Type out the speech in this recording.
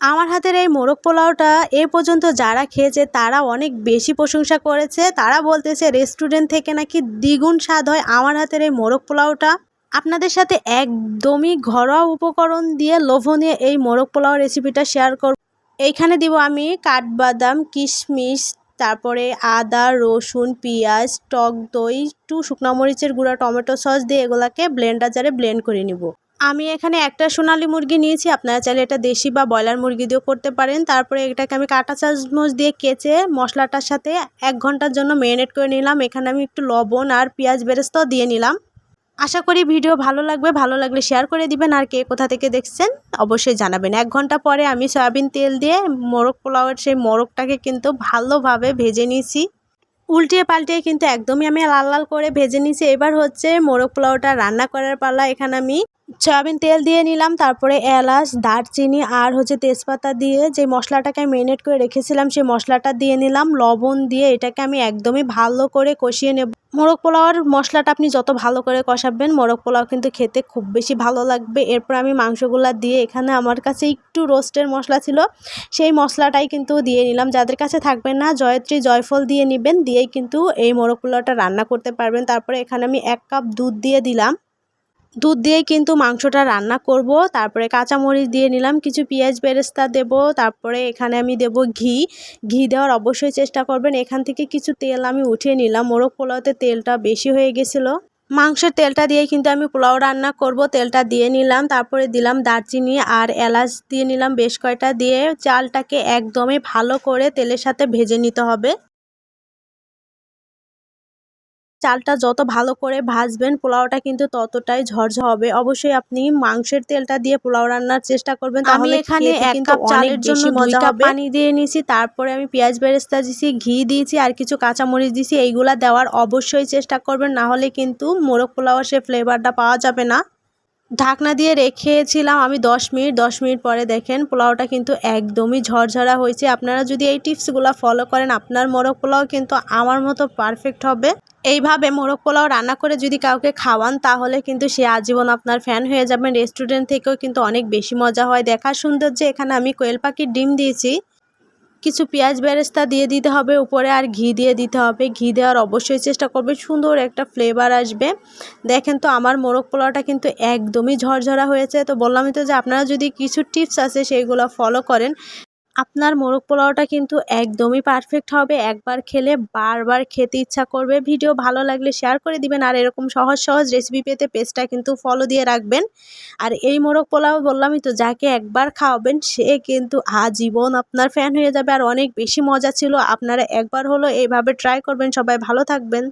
আমার হাতের এই মোরগ পোলাওটা এ পর্যন্ত যারা খেয়েছে, তারা অনেক বেশি প্রশংসা করেছে। তারা বলতেছে, রেস্টুরেন্ট থেকে নাকি দ্বিগুণ স্বাদ হয় আমার হাতের এই মোরগ পোলাওটা? আপনাদের সাথে একদমই ঘরোয়া উপকরণ দিয়ে লোভনীয় এই মোরগ পোলাও রেসিপিটা শেয়ার করব। এইখানে দিব আমি কাঠবাদাম, কিশমিশ, তারপরে আদা, রসুন, পেঁয়াজ, টক দই, একটু শুকনো মরিচের গুঁড়া, টমেটো সস দিয়ে এগুলাকে ব্লেন্ডার জারে ব্লেন্ড করে নিব। আমি এখানে একটা সোনালি মুরগি নিয়েছি, আপনারা চাইলে এটা দেশি বা ব্রয়লার মুরগি দিয়েও করতে পারেন। তারপরে এটাকে আমি কাঁটা চামচ দিয়ে কেচে মশলাটার সাথে এক ঘণ্টার জন্য ম্যারিনেট করে নিলাম। এখানে আমি একটু লবণ আর পেঁয়াজ বেরেস্তাও দিয়ে নিলাম। আশা করি ভিডিও ভালো লাগবে, ভালো লাগলে শেয়ার করে দিবেন। আর কে কোথা থেকে দেখছেন, অবশ্যই জানাবেন। এক ঘণ্টা পরে আমি সয়াবিন তেল দিয়ে মোরগ পোলাওয়ের সেই মোরগটাকে কিন্তু ভালোভাবে ভেজে নিয়েছি। উল্টিয়ে পাল্টিয়ে কিন্তু একদমই আমি লাল লাল করে ভেজে নিয়েছি। এবার হচ্ছে মোরগ পোলাওটা রান্না করার পালা। এখানে আমি সয়াবিন তেল দিয়ে নিলাম, তারপরে এলাচ, দারচিনি আর হচ্ছে তেজপাতা দিয়ে যে মশলাটাকে মেরিনেট করে রেখেছিলাম, সেই মশলাটা দিয়ে নিলাম। লবণ দিয়ে এটাকে আমি একদমই ভালো করে কষিয়ে নেব। মোরগ পোলাওয়ার মশলাটা আপনি যত ভালো করে কষাবেন, মোরগ পোলাও কিন্তু খেতে খুব বেশি ভালো লাগবে। এরপর আমি মাংসগুলা দিয়ে এখানে আমার কাছে একটু রোস্টের মশলা ছিল, সেই মশলাটাই কিন্তু দিয়ে নিলাম। যাদের কাছে থাকবেন না, জয়ত্রী জয়ফল দিয়ে নেবেন, দিয়েই কিন্তু এই মোরগ পোলাওটা রান্না করতে পারবেন। তারপরে এখানে আমি এক কাপ দুধ দিয়ে দিলাম। দুধ দিয়েই কিন্তু মাংসটা রান্না করব। তারপরে কাঁচামরিচ দিয়ে নিলাম, কিছু পেঁয়াজ বেরেস্তা দেব, তারপরে এখানে আমি দেব ঘি। ঘি দেওয়ার অবশ্যই চেষ্টা করবেন। এখান থেকে কিছু তেল আমি উঠিয়ে নিলাম। মোরগ পোলাওতে তেলটা বেশি হয়ে গেছিল। মাংসের তেলটা দিয়ে কিন্তু আমি পোলাও রান্না করব। তেলটা দিয়ে নিলাম, তারপরে দিলাম দারচিনি আর এলাচ দিয়ে নিলাম বেশ কয়টা। দিয়ে চালটাকে একদমই ভালো করে তেলের সাথে ভেজে নিতে হবে। চালটা যত ভালো করে ভাজবেন পোলাওটা কিন্তু ততটাই ঝরঝর হবে। অবশ্যই আপনি মাংসের তেলটা দিয়ে পোলাও রান্নার চেষ্টা করবেন আমি এখানে এক কাপ চালের জন্য দুই কাপ পানি দিয়ে নিয়েছি তারপরে আমি পেঁয়াজ বেরেস্তা দিয়েছি ঘি দিয়েছি আর কিছু কাঁচামরিচ দিয়েছি এইগুলা দেওয়ার অবশ্যই চেষ্টা করবেন না হলে কিন্তু মোরগ পোলাওয়ার সে ফ্লেভারটা পাওয়া যাবে না। ঢাকনা দিয়ে রেখেছিলাম আমি দশ মিনিট দশ মিনিট পরে দেখেন পোলাওটা কিন্তু একদমই ঝরঝরা হয়েছে। আপনারা যদি এই টিপসগুলো ফলো করেন আপনার মোরগ পোলাও কিন্তু আমার মতো পারফেক্ট হবে। এইভাবে মোরগ পোলাও রান্না করে যদি কাউকে খাওয়ান, তাহলে কিন্তু সে আজীবন আপনার ফ্যান হয়ে যাবেন রেস্টুরেন্ট থেকেও কিন্তু অনেক বেশি মজা হয়। দেখার সৌন্দর্যে এখানে আমি কোয়েল পাখির ডিম দিয়েছি। কিছু পেঁয়াজ বেরেস্তা দিয়ে দিতে হবে, উপরে আর ঘি দিয়ে দিতে হবে। ঘি দেওয়ার অবশ্যই চেষ্টা করবে, সুন্দর একটা ফ্লেভার আসবে। দেখেন তো, আমার মোরগ পোলাওটা কিন্তু একদমই ঝরঝরা হয়েছে। তো বললামই তো যে, আপনারা যদি কিছু টিপস আছে সেইগুলো ফলো করেন। আপনার মোরগ পোলাওটা কিন্তু একদমই পারফেক্ট হবে। একবার খেলে বারবার খেতে ইচ্ছা করবে। ভিডিও ভালো লাগলে শেয়ার করে দিবেন আর এরকম সহজ সহজ রেসিপি পেতে পেজটা কিন্তু ফলো দিয়ে রাখবেন। আর এই মোরগ পোলাও বললামই তো, যাকে একবার খাওয়াবেন সে কিন্তু আজীবন আপনার ফ্যান হয়ে যাবে। আর অনেক বেশি মজা ছিল। আপনারা একবার হলো এইভাবে ট্রাই করবেন। সবাই ভালো থাকবেন।